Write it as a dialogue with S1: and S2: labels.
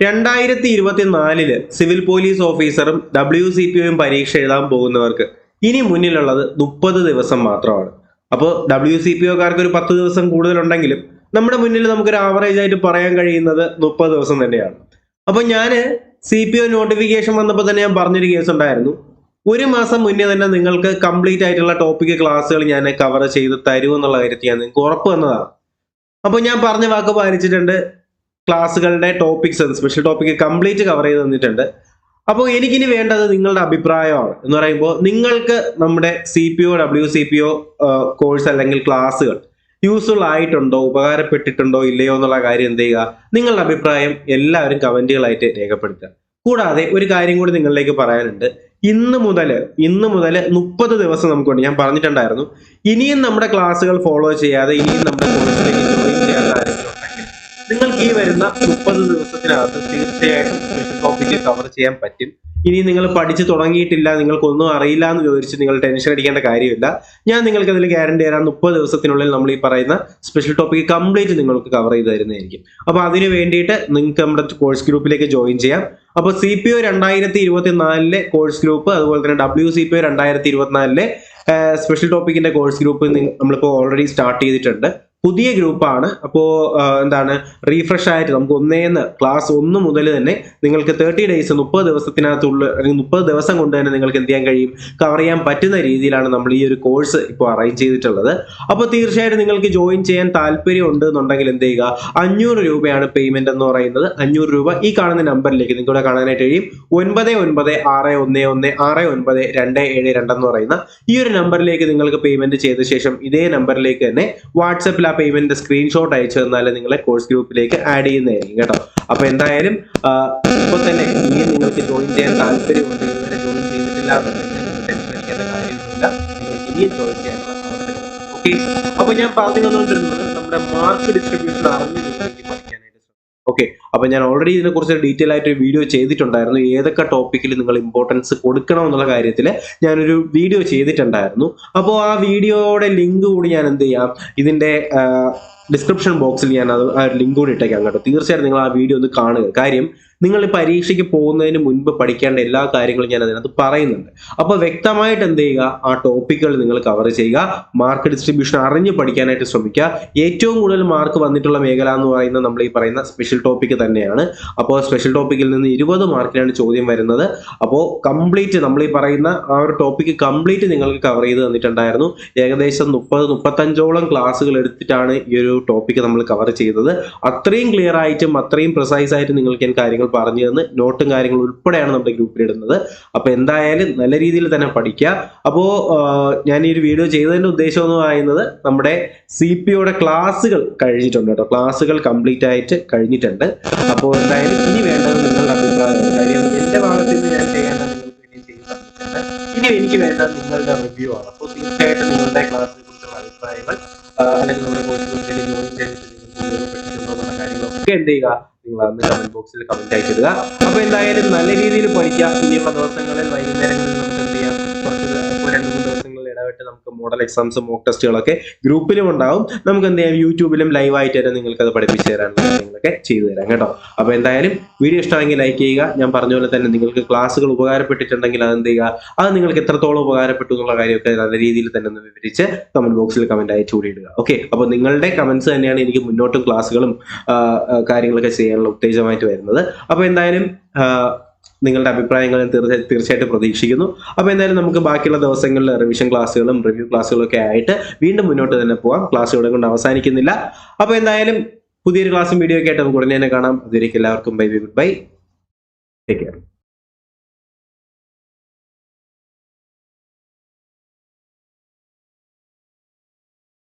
S1: രണ്ടായിരത്തി ഇരുപത്തിനാലിൽ civil police ഓഫീസറും ഡബ്ല്യു സി പി ഒയും പരീക്ഷ എഴുതാൻ പോകുന്നവർക്ക് ഇനി മുന്നിലുള്ളത് മുപ്പത് ദിവസം മാത്രമാണ്. അപ്പോൾ ഡബ്ല്യു സി പി ഒക്കാർക്ക് ഒരു പത്ത് ദിവസം കൂടുതലുണ്ടെങ്കിലും നമ്മുടെ മുന്നിൽ നമുക്കൊരു ആവറേജ് ആയിട്ട് പറയാൻ കഴിയുന്നത് മുപ്പത് ദിവസം തന്നെയാണ്. അപ്പോൾ ഞാൻ സി പി ഒ നോട്ടിഫിക്കേഷൻ വന്നപ്പോൾ തന്നെ ഞാൻ പറഞ്ഞൊരു കേസ് ഉണ്ടായിരുന്നു. ഒരു മാസം മുന്നേ തന്നെ നിങ്ങൾക്ക് കംപ്ലീറ്റ് ആയിട്ടുള്ള ടോപ്പിക് ക്ലാസ്സുകൾ ഞാൻ കവർ ചെയ്ത് തരുമെന്നുള്ള കാര്യത്തിൽ ഞാൻ നിങ്ങൾക്ക് ഉറപ്പ് വന്നതാണ് അപ്പോൾ ഞാൻ പറഞ്ഞ വാക്ക് പാലിച്ചിട്ടുണ്ട്. ക്ലാസ്സുകളുടെ topics special topic complete cover ചെയ്ത് തന്നിട്ടുണ്ട്. അപ്പോൾ എനിക്കിനി വേണ്ടത് നിങ്ങളുടെ അഭിപ്രായമാണ് എന്ന് പറയുമ്പോൾ നിങ്ങൾക്ക് നമ്മുടെ C P O W C P O course അല്ലെങ്കിൽ ക്ലാസ്സുകൾ യൂസ്ഫുൾ ആയിട്ടുണ്ടോ ഉപകാരപ്പെട്ടിട്ടുണ്ടോ ഇല്ലയോ എന്നുള്ള കാര്യം എന്ത് ചെയ്യുക നിങ്ങളുടെ അഭിപ്രായം എല്ലാവരും കമന്റുകളായിട്ട് രേഖപ്പെടുത്തുക. കൂടാതെ ഒരു കാര്യം കൂടി നിങ്ങളിലേക്ക് പറയാനുണ്ട്. ഇന്ന് മുതൽ ഇന്ന് മുതൽ മുപ്പത് ദിവസം നമുക്കുണ്ട്. ഞാൻ പറഞ്ഞിട്ടുണ്ടായിരുന്നു ഇനിയും നമ്മുടെ ക്ലാസ്സുകൾ ഫോളോ ചെയ്യാതെ ഇനിയും നമ്മുടെ കോഴ്സിലേക്ക് നിങ്ങൾക്ക് ഈ വരുന്ന മുപ്പത് ദിവസത്തിനകത്ത് തീർച്ചയായിട്ടും സ്പെഷ്യൽ ടോപ്പിക്ക് കവർ ചെയ്യാൻ പറ്റും. ഇനി നിങ്ങൾ പഠിച്ചു തുടങ്ങിയിട്ടില്ല നിങ്ങൾക്കൊന്നും അറിയില്ല എന്ന് ചോദിച്ച് നിങ്ങൾ ടെൻഷൻ അടിക്കേണ്ട കാര്യമില്ല. ഞാൻ നിങ്ങൾക്ക് അതിൽ ഗ്യാരണ്ടി തരാം മുപ്പത് ദിവസത്തിനുള്ളിൽ നമ്മൾ ഈ പറയുന്ന സ്പെഷ്യൽ ടോപ്പിക്ക് കംപ്ലീറ്റ് നിങ്ങൾക്ക് കവർ ചെയ്ത് തരുന്നതായിരിക്കും. അപ്പോൾ അതിന് വേണ്ടിയിട്ട് നിങ്ങൾക്ക് നമ്മുടെ കോഴ്സ് ഗ്രൂപ്പിലേക്ക് ജോയിൻ ചെയ്യാം. അപ്പോൾ സി പി ഒ രണ്ടായിരത്തി ഇരുപത്തി നാലിലെ കോഴ്സ് ഗ്രൂപ്പ് അതുപോലെ തന്നെ ഡബ്ല്യു സി പി ഒ രണ്ടായിരത്തി ഇരുപത്തിനാലിലെ സ്പെഷ്യൽ ടോപ്പിക്കിന്റെ കോഴ്സ് ഗ്രൂപ്പ് നമ്മളിപ്പോൾ ഓൾറെഡി സ്റ്റാർട്ട് ചെയ്തിട്ടുണ്ട്. പുതിയ ഗ്രൂപ്പാണ് അപ്പോൾ എന്താണ് റീഫ്രഷ് ആയിട്ട് നമുക്ക് ഒന്നേന്ന് ക്ലാസ് ഒന്ന് മുതൽ തന്നെ നിങ്ങൾക്ക് തേർട്ടി ഡേയ്സ് മുപ്പത് ദിവസത്തിനകത്തുള്ള അല്ലെങ്കിൽ മുപ്പത് ദിവസം കൊണ്ട് തന്നെ നിങ്ങൾക്ക് എന്ത് ചെയ്യാൻ കഴിയും? കവർ ചെയ്യാൻ പറ്റുന്ന രീതിയിലാണ് നമ്മൾ ഈ ഒരു കോഴ്സ് ഇപ്പോൾ അറേഞ്ച് ചെയ്തിട്ടുള്ളത്. അപ്പോൾ തീർച്ചയായിട്ടും നിങ്ങൾക്ക് ജോയിൻ ചെയ്യാൻ താല്പര്യം ഉണ്ട് എന്നുണ്ടെങ്കിൽ എന്ത് ചെയ്യുക? അഞ്ഞൂറ് രൂപയാണ് പേയ്മെന്റ് എന്ന് പറയുന്നത്. അഞ്ഞൂറ് രൂപ ഈ കാണുന്ന നമ്പറിലേക്ക് നിങ്ങളുടെ കാണാനായിട്ട് കഴിയും. ഒൻപത് ഒൻപത് ആറ് ഒന്ന് ഒന്ന് ആറ് ഒൻപത് രണ്ട് ഏഴ് രണ്ടെന്ന് പറയുന്ന ഈ ഒരു നമ്പറിലേക്ക് നിങ്ങൾക്ക് പേയ്മെന്റ് ചെയ്ത ശേഷം ഇതേ നമ്പറിലേക്ക് തന്നെ വാട്സപ്പിൽ പേയ്മെന്റ് സ്ക്രീൻഷോട്ട് അയച്ചു തന്നാൽ നിങ്ങളെ കോഴ്സ് ഗ്രൂപ്പിലേക്ക് ആഡ് ചെയ്യുന്നതായിരിക്കും കേട്ടോ. അപ്പൊ എന്തായാലും ഇപ്പൊ തന്നെ ഇനി നിങ്ങൾക്ക് ജോയിൻ ചെയ്യാൻ താല്പര്യമുണ്ട് ഇതുവരെ ജോയിൻ ചെയ്തിട്ടില്ല അപ്പൊ ഞാൻ പറഞ്ഞു തന്നുകൊണ്ടിരുന്നത് നമ്മുടെ മാർക്ക് ഡിസ്ട്രിബ്യൂഷൻ അറിഞ്ഞു ഓക്കെ അപ്പൊ ഞാൻ ഓൾറെഡി ഇതിനെ കുറിച്ച് ഡീറ്റെയിൽ ആയിട്ട് ഒരു വീഡിയോ ചെയ്തിട്ടുണ്ടായിരുന്നു. ഏതൊക്കെ ടോപ്പിക്കിൽ നിങ്ങൾ ഇമ്പോർട്ടൻസ് കൊടുക്കണം എന്നുള്ള കാര്യത്തിൽ ഞാനൊരു വീഡിയോ ചെയ്തിട്ടുണ്ടായിരുന്നു. അപ്പോൾ ആ വീഡിയോയുടെ ലിങ്ക് കൂടി ഞാൻ എന്ത് ചെയ്യാം? ഇതിന്റെ ഡിസ്ക്രിപ്ഷൻ ബോക്സിൽ ഞാൻ അത് ആ ഒരു ലിങ്ക് കൂടി ഇട്ടേക്കാം കേട്ടോ. തീർച്ചയായിട്ടും നിങ്ങൾ ആ വീഡിയോ ഒന്ന് കാണുക. കാര്യം നിങ്ങൾ ഈ പരീക്ഷയ്ക്ക് പോകുന്നതിന് മുൻപ് പഠിക്കേണ്ട എല്ലാ കാര്യങ്ങളും ഞാൻ അതിനകത്ത് പറയുന്നുണ്ട്. അപ്പോൾ വ്യക്തമായിട്ട് എന്ത് ചെയ്യുക? ആ ടോപ്പിക്കുകൾ നിങ്ങൾ കവർ ചെയ്യുക. മാർക്ക് ഡിസ്ട്രിബ്യൂഷൻ അറിഞ്ഞ് പഠിക്കാനായിട്ട് ശ്രമിക്കുക. ഏറ്റവും കൂടുതൽ മാർക്ക് വന്നിട്ടുള്ള മേഖല എന്ന് പറയുന്നത് നമ്മൾ ഈ പറയുന്ന സ്പെഷ്യൽ ടോപ്പിക്ക് തന്നെയാണ്. അപ്പോൾ സ്പെഷ്യൽ ടോപ്പിക്കിൽ നിന്ന് ഇരുപത് മാർക്കിനാണ് ചോദ്യം വരുന്നത്. അപ്പോൾ കംപ്ലീറ്റ് നമ്മൾ ഈ പറയുന്ന ആ ഒരു ടോപ്പിക്ക് കംപ്ലീറ്റ് നിങ്ങൾക്ക് കവർ ചെയ്ത് തന്നിട്ടുണ്ടായിരുന്നു. ഏകദേശം മുപ്പത് മുപ്പത്തഞ്ചോളം ക്ലാസ്സുകൾ എടുത്തിട്ടാണ് ഈ ഒരു ടോപ്പിക്ക് നമ്മൾ കവർ ചെയ്തത്. അത്രയും ക്ലിയർ ആയിട്ടും അത്രയും പ്രിസൈസ് ആയിട്ട് നിങ്ങൾക്ക് ഞാൻ കാര്യങ്ങൾ പറഞ്ഞു തന്ന് നോട്ടും കാര്യങ്ങളും ഉൾപ്പെടെയാണ് നമ്മുടെ ഗ്രൂപ്പിൽ ഇടുന്നത്. അപ്പോൾ എന്തായാലും നല്ല രീതിയിൽ തന്നെ പഠിക്കുക. അപ്പോൾ ഞാൻ ഈ ഒരു വീഡിയോ ചെയ്തതിന്റെ ഉദ്ദേശം എന്ന് പറയുന്നത് നമ്മുടെ സി പി ഒയുടെ ക്ലാസ്സുകൾ കഴിഞ്ഞിട്ടുണ്ട് കേട്ടോ. ക്ലാസ്സുകൾ കംപ്ലീറ്റ് ആയിട്ട് കഴിഞ്ഞിട്ടുണ്ട്. അപ്പോൾ എന്തായാലും ഇനി വേണ്ടത് നിങ്ങളുടെ അഭിപ്രായം കാര്യം ഭാഗത്ത് ഇനി എനിക്ക് വേണ്ടത് നിങ്ങളുടെ റിവ്യൂ ആണ്. അപ്പോൾ തീർച്ചയായിട്ടും നിങ്ങളുടെ ക്ലാസ്സിനെ കുറിച്ചുള്ള അഭിപ്രായങ്ങൾ ആ, അല്ലെങ്കിൽ നമ്മുടെ കോഴ്സ് ഗ്രൂപ്പിലേക്ക് ജോയിൻ ചെയ്തിട്ട് നിങ്ങൾക്ക് ഉപയോഗപ്പെട്ടിട്ടുണ്ടോ എന്നുള്ള കാര്യങ്ങളൊക്കെ എന്ത് ചെയ്യുക നിങ്ങൾ അന്ന് കമന്റ് ബോക്സിൽ കമന്റ് അയച്ചിടുക അപ്പൊ എന്തായാലും നല്ല രീതിയിൽ പഠിക്കുക ഇനിയുള്ള ദിവസങ്ങളിൽ വൈകുന്നേരങ്ങളിൽ നമുക്ക് എന്ത് ചെയ്യാം? കുറച്ച് രണ്ട് മൂന്ന് ദിവസങ്ങളിൽ ഇടവിട്ട് നമുക്ക് മോഡൽ എക്സാംസ് മോക്ക് ടെസ്റ്റുകളൊക്കെ ഗ്രൂപ്പിലും ഉണ്ടാവും. നമുക്ക് എന്ത് ചെയ്യാം? യൂട്യൂബിലും ലൈവായിട്ട് തന്നെ നിങ്ങൾക്ക് അത് പഠിപ്പിച്ചു തരാനുള്ള കാര്യങ്ങളൊക്കെ ചെയ്തു തരാം കേട്ടോ. അപ്പൊ എന്തായാലും വീഡിയോ ഇഷ്ടമെങ്കിൽ ലൈക്ക് ചെയ്യുക. ഞാൻ പറഞ്ഞ പോലെ തന്നെ നിങ്ങൾക്ക് ക്ലാസ്സുകൾ ഉപകാരപ്പെട്ടിട്ടുണ്ടെങ്കിൽ അത് എന്ത് ചെയ്യുക? അത് നിങ്ങൾക്ക് എത്രത്തോളം ഉപകാരപ്പെട്ടു എന്നുള്ള കാര്യമൊക്കെ നല്ല രീതിയിൽ തന്നെ ഒന്ന് വിവരിച്ച് കമന്റ് ബോക്സിൽ കമന്റ് അയച്ചു കൂടി ഇടുക ഓക്കെ അപ്പോൾ നിങ്ങളുടെ കമന്റ്സ് തന്നെയാണ് എനിക്ക് മുന്നോട്ടും ക്ലാസ്സുകളും കാര്യങ്ങളൊക്കെ ചെയ്യാനുള്ള ഉത്തേജമായിട്ട് വരുന്നത്. അപ്പോൾ എന്തായാലും നിങ്ങളുടെ അഭിപ്രായങ്ങൾ ഞാൻ തീർച്ച തീർച്ചയായിട്ടും പ്രതീക്ഷിക്കുന്നു. അപ്പോൾ എന്തായാലും നമുക്ക് ബാക്കിയുള്ള ദിവസങ്ങളിൽ റിവിഷൻ ക്ലാസ്സുകളും റിവ്യൂ ക്ലാസ്സുകളും ഒക്കെ ആയിട്ട് വീണ്ടും മുന്നോട്ട് തന്നെ പോകാം ക്ലാസ് ഇവിടെ കൊണ്ട് അവസാനിക്കുന്നില്ല. അപ്പോൾ എന്തായാലും പുതിയൊരു ക്ലാസ്സും വീഡിയോ ഒക്കെ ആയിട്ട് നമുക്ക് ഉടനെ തന്നെ കാണാം. അതുവരേക്കും എല്ലാവർക്കും bye bye goodbye take care